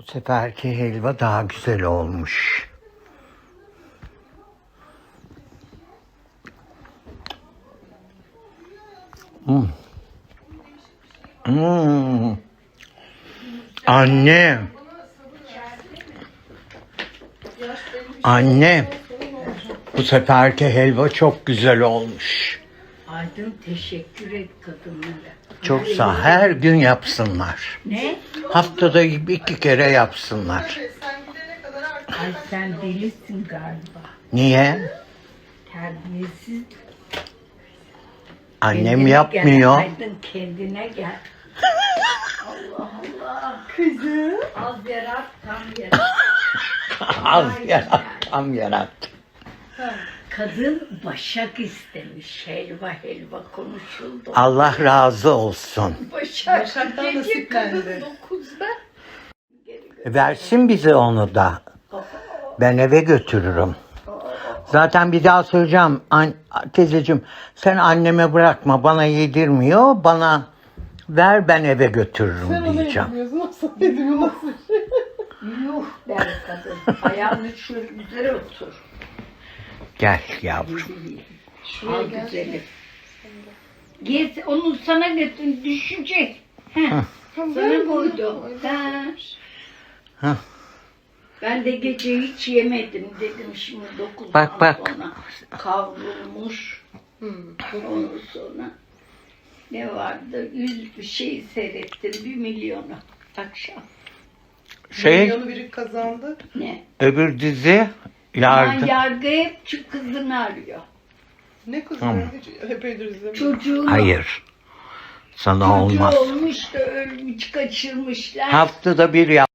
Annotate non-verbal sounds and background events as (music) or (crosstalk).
Bu seferki helva daha güzel olmuş. Hmm. Hmm. Anne. Anne. Bu seferki helva çok güzel olmuş. Aydın teşekkür et kadınlara. Çok sağ. Her gün yapsınlar. Ne? Haftada iki kere yapsınlar. Ay sen delisin galiba. Niye? Terbiyesiz. Annem Kendine yapmıyor. Gel, Aydın kendine gel. Allah Allah. Kızım. Az yarat tam yarat. (laughs) Az yarat, tam yarat. Kadın başak istemiş. Helva helva konuşuldu. Allah razı olsun. Başak Başak'tan gece nasiplendi. Versin bize onu da. Ben eve götürürüm. Zaten bir daha söyleyeceğim. An teyzeciğim sen anneme bırakma bana yedirmiyor. Bana ver ben eve götürürüm Sen ona diyeceğim. yapmıyorsun. O sana ediyor nasıl? Yuh der kadın. Ayağını şöyle üzere otur. Gel yavrum. Al güzelim. Git onu sana getir düşecek. Heh, sana koydum. Ha. Hah. Ben de gece hiç yemedim dedim şimdi dokuzdan Bak, bak. sonra kavrulmuş. Ondan sonra ne vardı? Yüz bir şey seyrettim. Bir milyonu akşam. Şey Milyonu biri kazandı. Ne? öbür dizi Aman yardım. yargı hep şu kızını arıyor. Ne kızı? Hiç epeydir izlemiyorum. Çocuğunu Hayır. Sana Çocuğu olmaz. olmuş da ölmüş kaçırmışlar. Haftada bir yap.